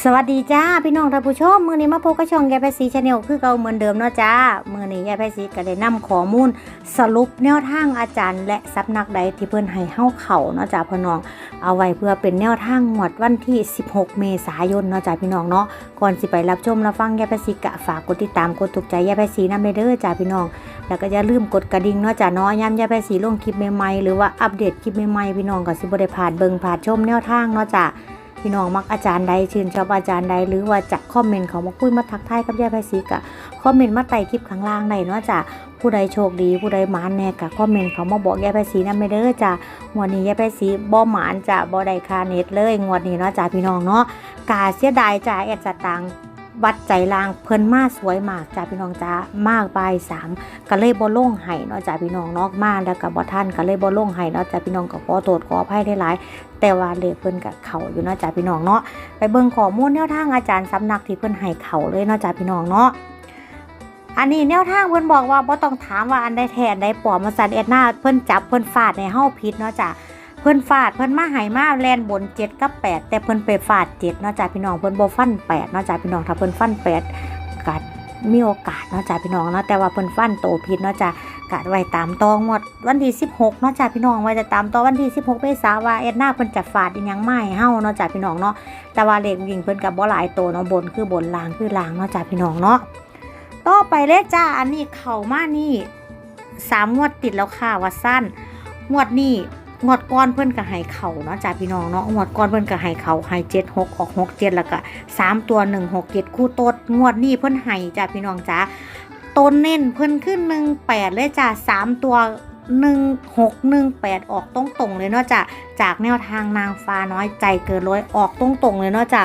สวัสดีจ้าพี่น้องท่านผู้ชมมือนี้มาพบกับช่องยายแพซีชาแนลคือเก่าเหมือนเดิมเนาะจ้ามือนี้ยายแพซีก็ได้นำข้อมูล สรุปแนวทางอาจารย์ และสำนักใดที่เพิ่อนให้เฮาเข้าเนาะจ้าพี่น้องเอาไว้เพื่อเป็นแนวทางงวดวันที่ 16 เมษายนเนาะจ้าพี่น้องเนาะก่อนสิไปรับชมรับฟังยายแพซีก็ฝากกดติดตามกดถูกใจยายแพซีนำเด้อจ้าพี่น้อง แล้วก็อย่าลืมกดกระดิ่งเนาะจ้าเนาะยามยายแพซีลงคลิปใหม่ๆหรือว่าอัปเดตคลิปใหม่ๆพี่น้องก็สิบ่ได้พลาดเบิ่งพลาดชมแนวทางเนาะจ้า พี่น้องมักอาจารย์ใดชื่นชอบอาจารย์ใดหรือว่าจะคอมเมนต์เขามาคุยมาทักทายกับยายไพศรีกะคอมเมนต์มาไต่คลิปข้างล่างได้เนาะจ้ะผู้ใดโชคดี ผู้ใดหมานแน่กะคอมเมนต์เขามาบอกยายไพศรีนะไม่เด้อจ้ะงวดนี้ยายไพศรีบ่หมานจ้ะบ่ได้คาเน็ตเลยงวดนี้เนาะจ้ะพี่น้องเนาะกาเสียดายจ้ะแอดสตางค์ วัดใจลางเพิ่นมาสวยมากจ้ะพี่น้องจ้ามากบายสามก็เลยบ่ลงไห้เนาะจ้ะพี่น้องนาะมาแล้วก็บ่ทันก็เลยบ่ลงไห้เนาะจ้ะพี่น้องก็ขอโทษขออภัยได้หลายแต่ว่าเลขเพิ่นกับเขาอยู่เนาะจ้าพี่น้องเนาะไปเบิ่งข้อมูลแนวทางอาจารย์สำนักที่เพิ่นให้เขาเลยเนาะจ้าพี่น้องเนาะอันนี้แนวทางเพิ่นบอกว่าบ่ต้องถามว่าอันใดแท้อันใดปลอมมาสันเอ็ดหน้าเพิ่นจับเพิ่นฟาดในเฮาผิดเนาะจ้า เพิ่นฟาดเพิ่นมาให้มาแลนบน7กับ8แต่เพิ่นไปฟาด7เนาะจ้าพี่น้องเพิ่นโบฟัน8เนาะจ้าพี่น้องถ้าเพิ่นฟัน8ก็มีโอกาสเนาะจ้าพี่น้องเนาะแต่ว่าเพิ่นฟันโตผิดเนาะจ้ากะไว้ตามตองหมดวันที่ 16เนาะจ้าพี่น้องไว้จะตามต่อวันที่ 16เมษาว่าเอ็ดหน้าเพิ่นจะฟาดอีหยังไม่เฮาเนาะจ้าพี่น้องเนาะแต่ว่าเลขวิ่งเพิ่นกับบ่หลายโตเนาะบนคือบนล่างคือล่างเนาะจ้าพี่น้องเนาะต่อไปเลยจ้าอันนี้เข้ามานี่สามงวดติดแล้วค่ะว่าสั้นงวดนี้ งวดก้อนเพื่อนกับห้เข่าเนาะจ้าพี่น้องเนาะงวดก้อนเพื่อนกับห้เข่าไห้เจ็ดหกออกหกเจ็ดแล้วก็สามตัวหนึ่งหกเจ็ดคู่โตดงวดนี้เพื่อนไห้จ้าพี่น้องจ้าต้นเน้นเพิ่นขึ้นหนึ่งแปดเลยจ้าสามตัวหนึ่งหกหนึ่งแปดออกตรงตรงๆเลยเนาะจ้ะจากแนวทางนางฟ้าน้อยใจเกินร้อยออกตรงตรงๆเลยเนาะจ้ะ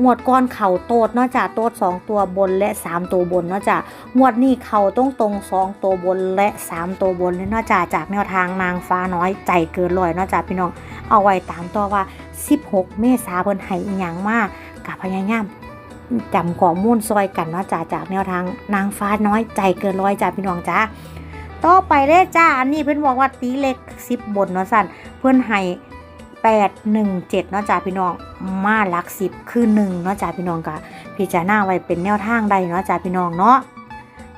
งวดก้อนเข่าโตดเนาะจ้ะโตดสองตัวบนและสามตัวบนเนาะจ้ะงวดนี้เข่าตรงตรงสองตัวบนและสามตัวบนเลยเนาะจ้ะจากแนวทางนางฟ้าน้อยใจเกินร้อยเนาะจ้ะพี่น้องเอาไว้ตามตัวว่า 16 เมษาเพิ่นให้อีหยังมากกับพยายามจำข้อมูลซอยกันเนาะจ้าจากแนวทางนางฟ้าน้อยใจเกินร้อยจ้าพี่น้องจ้าต่อไปเลยจ้าอันนี้เพื่อนบอกว่าตีเล็กสิบบนเนาะสันเพื่อนให้ แปดหนึ่งเจ็ดเนาะจ้าพี่น้องมาหลักสิบคือหนึ่งเนาะจ้าพี่น้องกะพิจารณาไว้เป็นแนวทางใดเนาะจ้าพี่น้องเนาะ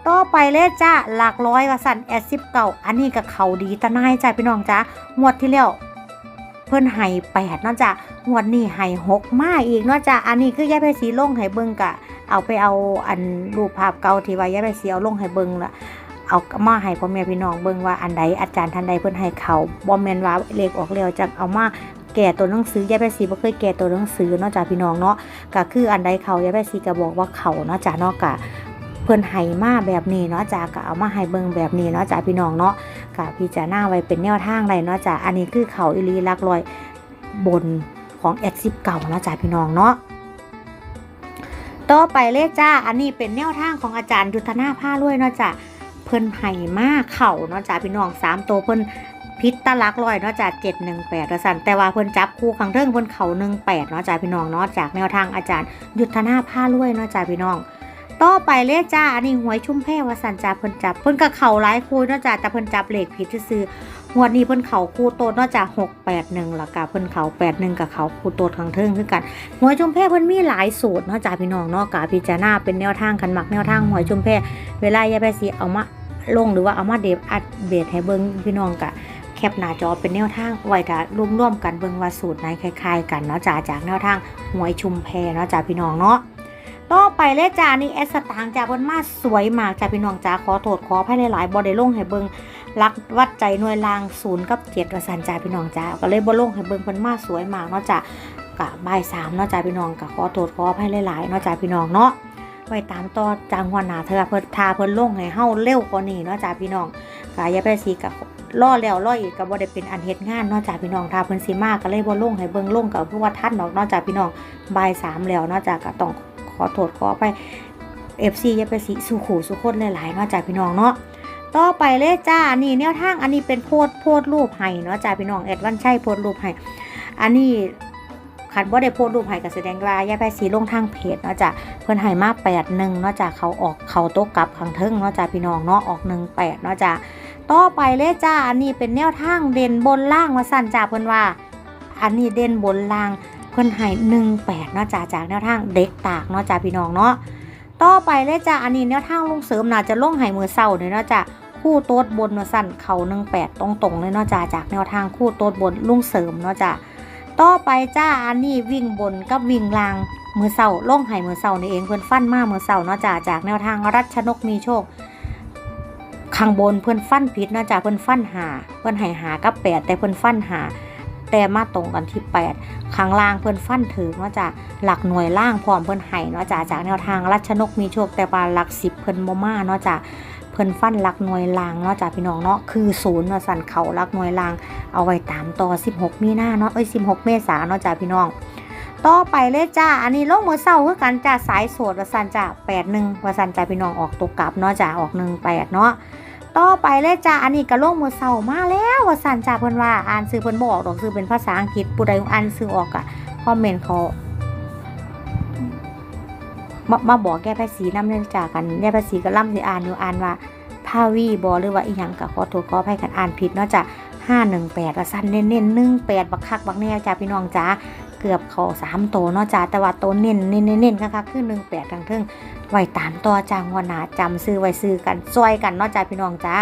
ต่อไปเลยจ้าหลักร้อยว่าสันแอดสิบเก่าอันนี้กับเขาดีตะนายจ้าพี่น้องจ้างวดที่แล้วเพื่นให้แปดเนาะจ้างวดนี้ให้หกมาอีกเนาะจ้ะอันนี้คือยายไปสีลงให้เบิ่งกะเอาไปเอาอันรูปภาพเก่าที่ว่ายายไปสีเอาลงให้เบิ่งละ เอามาให้พ่อแม่พี่น้องเบิ่งว่าอันใดอาจารย์ท่านใดเพิ่นให้เขาบ่แม่นว่าเลขออกแล้วจังเอามาแก่ตัวหนังสือยายไปสีบ่เคยแก่ตัวหนังสือเนาะจ้ะพี่น้องเนาะก็คืออันใดเขายายไปสีก็บอกว่าเขาเนาะจ้ะเนาะกะเพิ่อนให้มาแบบนี้เนาะจ้ะก็เอามาให้เบิ่งแบบนี้เนาะจ้ะพี่น้องเนาะก็พิจารณาไว้เป็นแนวทางได้เนาะจ้ะอันนี้คือเขาอีหลีลักร้อยบนของแอดซิปเก่าเนาะจ้าพี่น้องเนาะต่อไปเลยจ้า อันนี้เป็นแนวทางของอาจารย์ยุทธนาผ้าลวยเนาะจ้ะเพิ่นไห่มากเข่าเนาะจ้าพี่น้องสามตัวเพิ่นพิษตะลักลอยเนาะจ้าเจ็ดหนึ่งแปดสันแต่ว่าเพิ่นจับคู่ขังเทิงเพิ่นเข่าหนึ่งแปดเนาะจ้าพี่น้องเนาะจากแนวทางอาจารย์ ยุทธนาผ้าลวยเนาะจ้าพี่น้องต่อไปเลยจ้าอันนี้หวยชุ่มแพรวสันจ้าเพิ่นจับเพิ่นกับเข่าหลายคู่เนาะจ้าแต่เพิ่นจับเหลขผิดซื่อๆงวนี้เพิ่นเข่าคู่โตดนอกจากหกแปดหนึ่งล้วก็เพิ่นเข่าแปดหนึ่งกับเข่าคู่โตดข้างเทิงคือกันหวยจุมแพเพิ่นมีหลายสูตรเนอกจากพี่น้องเนอกกาพิจารณาเป็นแนวทางคันมักแนวทางหวยจุมแพเวลายาแพสิเอามา ลงหรือว่าเอามาเดบอัดเบดให้เบิงพี่น้องกะแคปหน้าจอเป็นแนวทางไว้ถ้ารวมๆกันเบิงว่าสูตรไหนคล้ายๆ กันเนาะจ้าจากแนวทางหวยชุมแพเนาะจ้าพี่น้องเนาะต่อไปเลยจ้านี่แอสตางจ้าเพิ่นมาสวยมากจ้าพี่น้องจ้าขอโทษขออภัยหลายๆบ่ได้ลงให้เบิงรักวัดใจหน่วยลางศูนย์กับเจ็ดวสันจ่าพี่น้องจ้าก็เลยบ่ลงให้เบิงเพิ่นมาสวยมากเนาะจ้ากะบ่ายสามเนาะจ้าพี่น้องกะขอโทษขออภัยหลายๆเนาะจ้าพี่น้องเนาะ ไว้ตามต่อจางวันหนาเธอเพิ่นทาเพิ่นลงให้เฮาเร็วกว่านี้เนาะจ้าพี่น้องกะอย่าไปสีกะล่อแล้วล่ออีกก็บ่ได้เป็นอันเฮ็ดงานเนาะจ้าพี่น้องทาเพิ่นสิมากก็เลยบ่ลงให้เบิ่งลงก็เพื่อว่าทันดอกเนาะจ้าพี่น้องบ่ายสามแล้วเนาะจ้าก็ต้องขอโทษขออภัย FC อย่าไปสิสู่ขู่สู่คนหลายๆเนาะจ้าพี่น้องเนาะต่อไปเลยจ้า นี่แนวทางอันนี้เป็นโพดโพดรูปให้เนาะจ้าพี่น้องแอดวันใช่โพดรูปให้อันนี้ คันว่าได้โพดรูปให้ก็แสดงว่าย่าไปสีลงทางเพจเนาะจ้ะเพิ่อนให้มาแปดหนึ่งเนาะจ้ะเขาออกเขาโต๊ะกลับขังเทิงเนาะจ้ะพี่น้องเนาะออกหนึ่งแปดเนาะจ้ะต่อไปเลยจ้าอันนี้เป็นแนวทางเด่นบนล่างว่าสั่นจ้าเพิ่อนว่า อันนี้เด่นบนล่างเพิ่อนให้หนึ่งแปดเนาะจ้าจากแนวทางเด็กตากเนาะจ้าพี่น้องเนาะต่อไปเลยจ้าอันนี้แนวทางลงเสริมน่าจะลงให้มือเศร้าเนี่ยเนาะจ้าคู่โต๊ดบนมาสั่นเข่าหนึ่งแปดตรงๆเลยเนาะจ้าจากแนวทางคู่โต๊ดบนลุงเสริมเนาะจ้า ต่อไปจ้าอันนี้วิ่งบนกับวิ่งล่างมือเศร้าลงให้มือเศร้านี่เองเพิ่อนฟันมามือเศร้าเนาะจ้าจากแนวทางรัชนกมีโชคข้างบนเพื่อนฟันผิดเนาะจ้ะเพื่อนฟันหา เพื่อนให้หากับแปดแต่เพื่อนฟันหา แต่มาตรงกันที่แปดข้างล่างเพื่อนฟันถือเนาะจ้ะหลักหน่วยล่างพร้อมเพื่อนให้เนาะจ้ะจากแนวทางรัชนกมีโชคแต่ว่าหลักสิบเพื่อนบ่มาเนาะจ้ะ เพื่อนฟันลักหน่วยลางเนาะจ้ะพี่น้องเนาะคือศูนย์เนาะสันเขาลักหน่วยลาง เอาไว้ตามต่อ 16 มีนาเนาะเอ้ย 16 เมษาเนาะจ้ะพี่น้อง ต่อไปเลยจ้าอันนี้ลงมือเศร้าคือกันจ้าสายโสดวสันจ้าแปดหนึ่งวสันจ้าพี่น้องออกตัวกลับเนาะจ้าออกหนึ่งแปดเนาะต่อไปเลยจ้าอันนี้ก็ลงมือเศร้ามาแล้ววสันจ้าเพิ่นว่าอ่านซื้อเพิ่นบอกดอกซื้อเป็นภาษาอังกฤษผู้ใดอ่านซื้อออกอะคอมเมนต์เขา มามาบอกแก้ภาษีน้ำเนื่องจากกันแก้ภาษีก็ล่ำสิอ่านอยู่อ่านว่าพาวีบอหรือว่าอีหยังก็ขอโทษขออภัยกันอ่านผิดเนาะจ้ะห้าหนึ่งแปดว่าสั้นเน้นเน้นหนึ่งแปดบักคักบักแน่จ้าพี่น้องจ้าเกือบขาสามโตเนาะจ้าแต่ว่าโตเน้นเน้นเน้นเน้นคักๆคือหนึ่งแปดทั้งเทิงไว้ตามต่อจางวนาจำซื้อไว้ซื้อกันซอยกันเนาะจ้าพี่น้องจ้า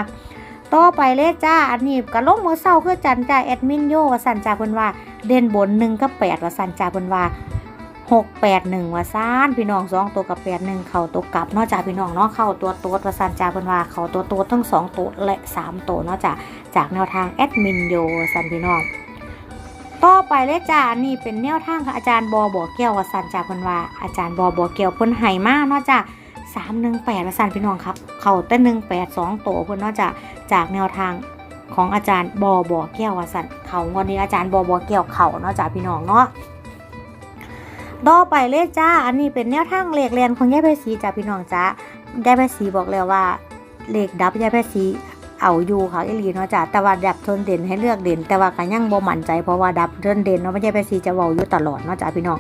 ต่อไปเลยจ้าอันนี้ก็ลงมือเศร้าคือจันจ้าแอดมินโยว่าสันจ้าเพิ่นว่าเด่นบนหนึ่งกับแปดว่าสันจ้าเพิ่นว่า หกแปดหนึ่งว่าซ่านพี่น้องสองตัวกับแปดหนึ่งเข่าตัวกลับนอกจากพี่น้องเนาะเข้าตัวโต๊ดว่าซันจาเพิ่นว่าเข่าตัวโต๊ดทั้งสองตัวและสามตัวนอกจากจากแนวทางแอดมินโยสันพี่น้องต่อไปเลยจ้านนี่เป็นแนวทางค่ะอาจารย์บอบอกแก้วว่าสันจาเพิ่นว่าอาจารย์บอบอกแก้วเพิ่นไห้มาเนาะจ้าสามหนึ่งแปดว่าสันพี่น้องครับ เข่าแต่หนึ่งแปดสองตัวเพิ่นเนาะจ้าจากแนวทางของอาจารย์บอบอกแก้วว่าสันเข่าวันนี้อาจารย์บอบอกแก้วเข่าเนาะจ้าพี่น้องเนาะ ต่อไปเลยจ้า อันนี้เป็นแนวทางเลขเรียนของยายไพศรีจ้าพี่น้องจ้ายายไพศรีบอกแล้วว่าเลขดับยายไพศรีเอาอยู่ค่ะอีหลีเนาะจ้าแต่ว่าดับทนเด่นให้เลือกเด่น แต่ว่าก็ยังบ่มั่นใจเพราะว่าดับทนเด่นเนาะยายไพศรีจะเว้าอยู่ตลอดเนาะจ้าพี่น้อง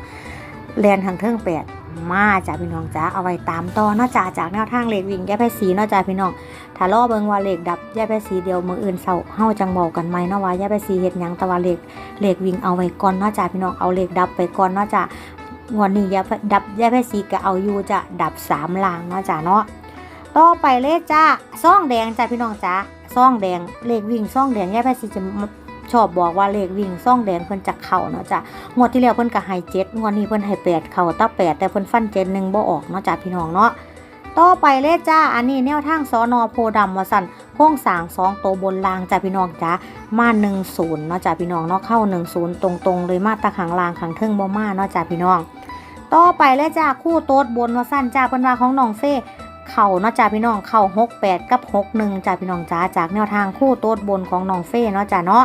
เรียนทางเทิงแปดมาจ้าพี่น้องจ้าเอาไว้ตามต่อเนาะจ้าจากแนวทางเลขวิ่งยายไพศรีเนาะจ้าพี่น้องถ้ารอเบิงว่าเลขดับยายไพศรีเดียวมืออื่นเศร้าเฮาจังบอกกันไหมเนาะว่ายายไพศรีเฮ็ดยังแต่ว่าเลขเลขวิ่งเอาไว้ก่อนเนาะจ้าพี่น้องเอาเลขดับไปก่อนเนาะจ้า งวดนี้ยาดับยาแพทย์สีก็เอาอยู่จะดับสามลางเนาะจ้ะเนาะต่อไปเลยจ้าซ่องแดงจ้ะพี่น้องจ้าซ่องแดงเลขวิ่งซ่องแดงยาแพทย์สีจะชอบบอกว่าเลขวิ่งซ่องแดงเพิ่นจะเข่าเนาะจ้ะงวดที่แล้วเพิ่นก็ให้เจ็ดงวดนี้เพิ่นให้แปดเข่าตั้งแปดแต่เพิ่นฟันเจ็ดหนึ่งบ่ออกเนาะจ้ะพี่น้องเนาะ ต่อไปเลขจ้า อันนี้แนวทางสอนอโพดำวาสันโค้งสางสองโตวบนลางจ้ะพี่น้องจ้ามา1 0เนาะจ้ะพี่น้องเนาะเข้า1 0ตรงๆเลยมาตาขังลางขังเทิงบ่มาเนาะจ้ะพี่น้อง ต่อไปแล้วจ้าคู่โต๊ดบนว่าสันจ้าเพิ่นว่าของน้องเฟ่เข่าเนาะจ้าพี่น้องเข่า68กับ61จ้าพี่น้องจ้าจากแนวทางคู่โต๊ดบนของน้องเฟ่เนาะจ้าเนาะ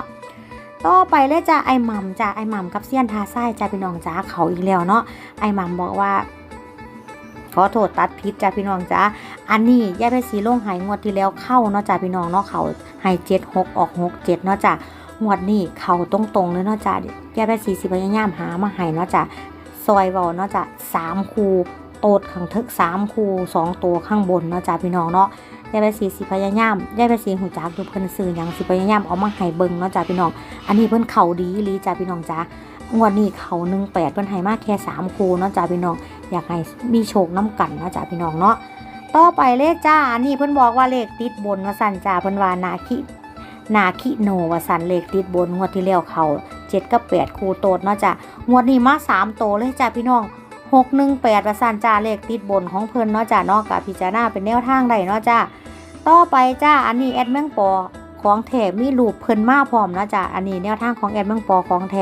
ต่อไปเลยจ้าไอ้หม่ำจ้าไอ้หม่ำกับเซียนทาไส้จ้าพี่น้องจ้าเขาอีกแล้วเนาะไอ้หม่ำบอกว่า ขอโทษตัดพิษจ้าพี่น้องจ้าอันนี้ย่าไปสีลงหายงวดที่แล้วเข้าเนาะจ้าพี่น้องเนาะเขาหายเจ็ดหกออกหกเจ็ดเนาะจ้างวดนี้เขาตรงๆเลยเนาะจ้าย่าไปสีสิพยายามหามาให้เนาะจ้าซอยเบาเนาะจ้ะสามคูโตดขังทึกสามคูสองตัวข้างบนเนาะจ้ะพี่น้องเนาะยายไปสีสิพยายามยายไปสีหูจักดูเพิ่นซื้อหยังสิพยายามเอามาให้เบิ่งเนาะจ้ะพี่น้อง อันนี้เพิ่นเข่าดีลีจ้ะพี่น้องจ้ะ งวดนี้เขาหนึ่งแปดเพิ่นให้มาแค่สามคูเนาะจ้ะพี่น้อง อยากให้มีโชคน้ำกันเนาะจ้ะพี่น้องเนาะต่อไปเลขจ้านนี้เพิ่นบอกว่าเลขติดบนว่าสันจ้าเพิ่นว่านาคินาคิโนว่าสันเลขติดบนงวดที่แล้วเขาเจ็ดกับแปดคูโตดเนาะจ้ะงวดนี้มาสามโตเลยจ้ะพี่น้องหกหนึ่งแปดประสานจ้าเลขติดบนของเพิ่นเนาะจ้ะเนาะกับพิจารณาเป็นแนวทางใดเนาะจ้ะต่อไปจ้าอันนี้แอดเมืองปอของแถมีรูปเพิ่นมาพร้อมเนาะจ้ะอันนี้แนวทางของแอดเมืองปอของแถ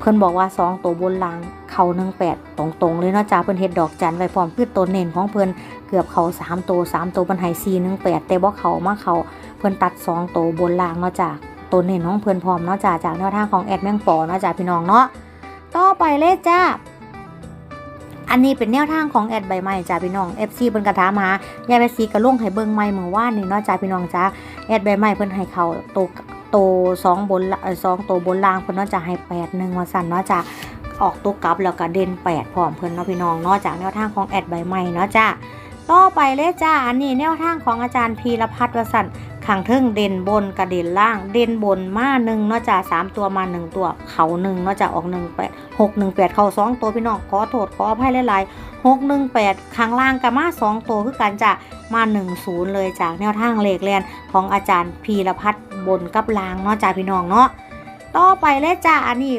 เพิ่นบอกว่าสองตัวบนล่างเขาหนึ่งแปดตรงๆเลยเนาะจ้ะเพิ่นเฮ็ดดอกจันไว้พร้อมคือตัวเน้นของเพิ่นเกือบเขาสามตัวสามตัวบนไฮซีหนึ่งแปดแต่บ่เขามาเขาเพิ่นตัดสองตัวบนล่างเนาะจ้ะตัวเน้นของเพื่อนพร้อมเนาะจ้าจากแนวทางของแอดแมงปอเนาะจ้าพี่น้องเนาะต่อไปเลยจ้าอันนี้เป็นแนวทางของแอดใบไม้จ้าพี่น้อง FC เพิ่นกระถามหายายไปซีกระลงให้เบิ่งใหม่เมื่อวานนี่เนาะจ้าพี่น้องจ้าแอดใบไม้เพิ่นให้เขาโต โตสองบนสองตัวบนล่างเพื่อนเนาะจ้าให้แปดหนึ่งว่าสั่นเนาะจ้าออกตัวกลับแล้วก็เด่นแปดพร้อมเพิ่นเนาะพี่น้องเนาะจากแนวทางของแอดใบใหม่เนาะจ้าต่อไปเลยจ้าอันนี้แนวทางของอาจารย์พีรพัฒน์วสันต์ ขข้งเทิงเด่นบนกับเด่นล่าง เด่นบนมาหนึ่งเนาะจ้ะสามตัวมาหนึ่งตัว เขาหนึ่งเนาะจ้ะออกหนึ่งแปดหกหนึ่งแปดเขาสองตัวพี่น้องขอโทษขออภัยหลายๆหกหนึ่งแปดข้างล่างกับมาสองตัวคือกันจ้ะมาหนึ่งศูนย์เลยจากแนวทางเลขเรียนของอาจารย์พีรพัฒน์บนกับล่างเนาะจ้ะพี่น้องเนาะต่อไปเลยจ้ะอันนี้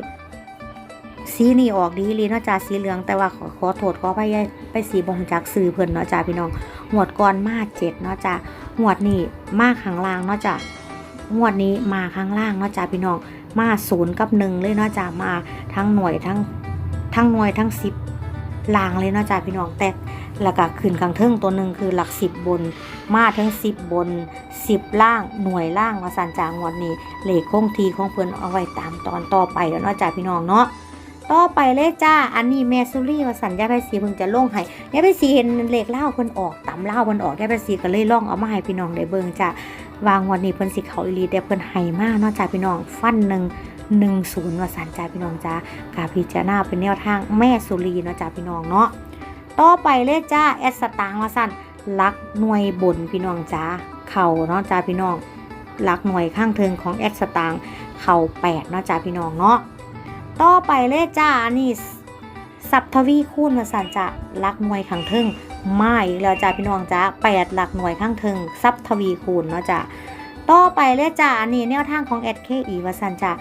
สีนี่ออกดีเลยเนาะจ้าสีเหลืองแต่ว่าขอขอโทษขอไป ไปสีบงจากสื่อเพิ่นเนาะจ้าพี่น้องหวดก่อนมาเจ็ดเนาะจ้าหวดนี่มาข้างล่างเนาะจ้าหวดนี้มาข้างล่างเนาะจ้าพี่น้องมาศูนย์กับหนึ่งเลยเนาะจ้ามาทั้งหน่วยทั้งทั้งหน่วยทั้งสิบล่างเลยเนาะจ้าพี่น้องแต่แล้วก็ขึ้นกลางเทิงตัวหนึ่งคือหลักสิบบน มาทั้งสิบบนสิบล่างหน่วยล่างมาสันจางวดนี้เหลขคงทีของเพิ่นเอาไว้ตามตอนต่อไปแล้วเนาะจ้าพี่น้องเนาะ ต่อไปเลยจ้า อันนี้แม่ซูรี่มาสัญญาไปสีเพิ่งจะลงให้ยาไปสีเห็นเลขเล่าเพิ่นออกตำเล่าเพิ่นออกยาไปสีก็เลยล่องเอามาให้พี่น้องได้เบิ่งจ้าวางวันนี้เพิ่นสิเขาอีลีแต่เพิ่นให้มากนาะจ้าพี่น้องฟันหนึ่งหนึ่งศูนย์ว่าสันจ้าพี่น้องจ้ากาพิจารณาเป็นแนวทางแม่สุรีเนาะจ้าพี่น้องเนาะต่อไปเลยจ้าแอดสตางว่าสันลักหน่วยบนพี่น้องจ้าเข่าเนาะจ้าพี่น้องลักหน่วยข้างเทิงของแอดสตางเข่าแปดเนาะจ้าพี่น้องเนาะ ต่อไปเลยจ้านนี้สับทวีคูณมาสันจะลักหน่วยข้างเทิงไมาอีกแล้วจ้าพี่น้องจ้าแปดหลักหน่วยข้างเทิงซับทวีคูณเนาะจ้าต่อไปเลยจ้าอันนี้แนวทางของ SKE ว่าสันจะ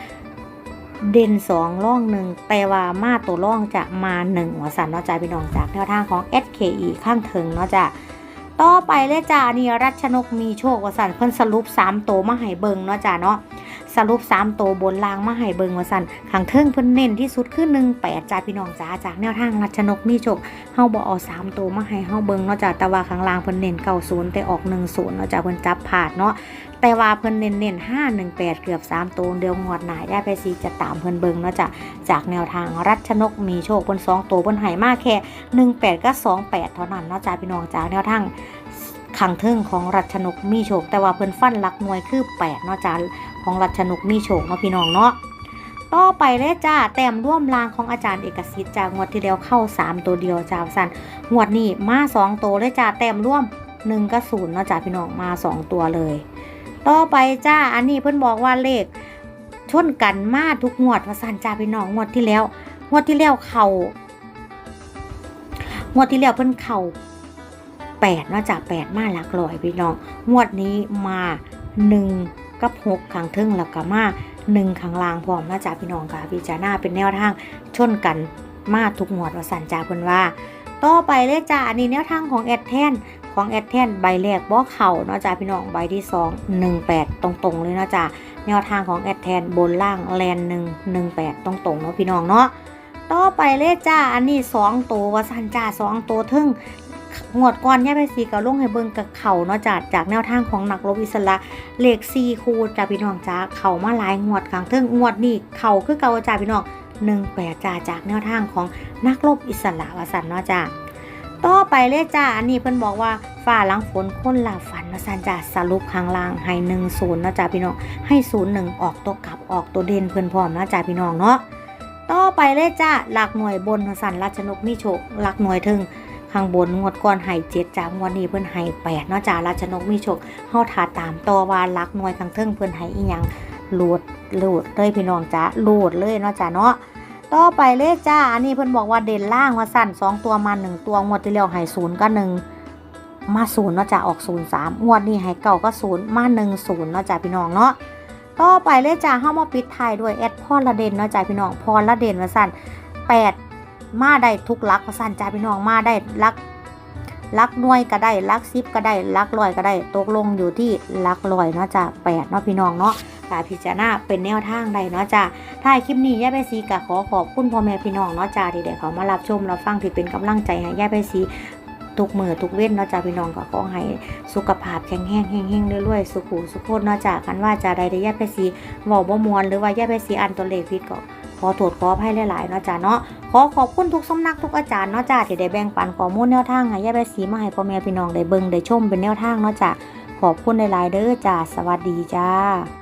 เด่นสองร่องหนึ่งแต่ว่ามาตัวร่องจะมาหนึ่งวาสันเนาะจ้าพี่น้องจากแนวทางของ SKE ข้างเทิงเนาะจ้าต่อไปเลยจ้าอันนี้รัชนกมีโชควาสันเพิ่นสรุป3ตัวมาให้เบิงเนาะจ้าเนาะสรุป3ตัวบนลางมาให้เบิงว่าสันขังเทิงเพิ่นเน้นที่สุดคือ1 8จ้าพี่น้องจ้าจากแนวทางรัชนกมีโชคเฮาบ่เอา3ตัวมาให้เฮาเบิงเนาะจ้าแต่ว่าข้างล่างเพิ่นเน้น90แต่ออก10เนาะจ้าเพิ่นจับผาดเนาะแต่ว่าเพิ่นเน้นเน้น518เกือบ3ตัวเดียวงวดหน้าได้ไปสิจะตามเพิ่นเบิงเนาะจ้าจากแนวทางรัชนกมีโชคเพิ่น2ตัวเพิ่นให้มากแค่18กับ28เท่านั้นเนาะจ้าพี่น้องจากแนวทางขังเทิงของรัชนกมีโชค แต่ว่าเพิ่นฟันลักหน่วยคือ8เนาะจ้า ของรัชนกมีโชคเนาะพี่น้องเนาะต่อไปเลยจ้าแต้มร่วมรางของอาจารย์เอกสิทธิ์จากงวดที่แล้วเข้า 3 ตัวเดียวจ้าสันงวดนี้มา 2 ตัวเลยจ้าแต้มร่วม1กับ0เนาะจ้าพี่น้องมา 2 ตัวเลย ต่อไปจ้าอันนี้เพิ่อนบอกว่าเลขชนกันมาทุกงวดว่าสันจ้าพี่น้องงวดที่แล้วงวดที่แล้วเขางวดที่แล้วเพิ่อนเข่าแปดเนาะจ้าแปดมาหลักร้อยพี่น้องงวดนี้มาหนึ่ง กับ6ขังทึงแล้วก็มา1ขังล่างพร้อมนะจ๊ะพี่น้องค่ะพิจารณาเป็นแนวทางชนกันมาทุกหงวดว่าสันจาเพิ่นว่า ต่อไปเลยจ้าอันนี้แนวทางของแอดแทนของแอดแทนใบแรกบ่เข่าเนาะจ้าพี่น้องใบที่2 18ตรงๆเลยเนาะจ้าแนวทางของแอดแทนบนล่างแลน1 18ตรงๆเนาะพี่น้องเนาะต่อไปเลยจ้าอันนี้2ตัวว่าสันจ้า2ตัวทึ่ง งวดก่อนย่าไปสีกับลงให้เบิงกับเข่าเนาะจากจากแนวทางของนักรบอิสระเลขซีคูจ้าพี่น้องจ้าเข่ามาหลายงวดครั้งเทิงงวดนี่เข่าคือเก่าจ้าพี่น้องหนึ่งแปดจ้าจากแนวทางของนักรบอิสระวสันเนาะจ้าต่อไปเลยจ้าอันนี้เพิ่นบอกว่าฝ่าหลังฝนคนลาฝันวสันจ้าสรุปข้างล่างให้หนึ่งศูนย์เนะจ้าพี่น้องให้ศูนย์หนึ่งออกตัวกลับออกตัวเด่นเพิ่นพร้อมเนะจ้าพี่น้องเนาะต่อไปเลยจ้าหลักหน่วยบนสันราชนกมีโชหลักหน่วยถึง ข้างบนงวดก่อนให้เจ็ดจากงวดนี้เพิ่นให้แปดเนาะจ้าราชนกมีโชคเฮาถาตามต่อว่ารักหน่วยข้างเทิงเพิ่นให้อีหยังหลดหลดเลยพี่น้องจ้าหลดเลยเนาะจ้าเนาะต่อไปเลยจ้าอันนี้เพิ่นบอกว่าเด่นล่างว่าสั่นสองตัวมาหนึ่งตัวงวดที่แล้วให้ศูนย์ก็หนึ่งมาศูนย์เนาะจ้าออกศูนย์สามงวดนี้ให้เก่าก็ศูนย์มาหนึ่งศูนย์เนาะจ้าพี่น้องเนาะต่อไปเลยจ้าเฮามาปิดท้ายด้วยแอดพอละเด่นเนาะจ้าพี่น้องพอละเด่นว่าสั่นแปด มาได้ทุกลักว่าสั่นจ้าพี่น้องมาได้ลักลักน่วยก็ได้ลักซิปก็ได้ลักลอยก็ได้ตกลงอยู่ที่ลักลอยเนาะจ้ะแปดเนาะพี่น้องเนาะกาพิจารณาเป็นแนวทางใดเนาะจ้ะถ้าคลิปนี้ย่าไปสีกะขอขอบคุณพ่อแม่พี่น้องเนาะจ้ะที่ได้เขามารับชมรับฟังที่เป็นกำลังใจให้ย่าไปสีทุกมือทุกเว้นเนาะจ้ะพี่น้องก็ขอให้สุขภาพแข็งแรงแห้งๆเรื่อยๆสุขุสุขโคตรเนาะจ้ะกันว่าจะใดได้ย่าไปสีเว้าบ่มวนหรือว่าย่าไปสีอ่านตัวเลขผิดก็ ขอโทษขออภัยหลายๆเนาะจ้าเนาะขอขอบคุณทุกสำนักทุกอาจารย์เนาะจ้าที่ได้แบ่งปันข้อมูลแนวทางให้ย่าใบสีมาให้พ่อแม่พี่น้องได้เบิ่งได้ชมเป็นแนวทางเนาะจ้าขอบคุณหลายๆเด้อจ้าสวัสดีจ้า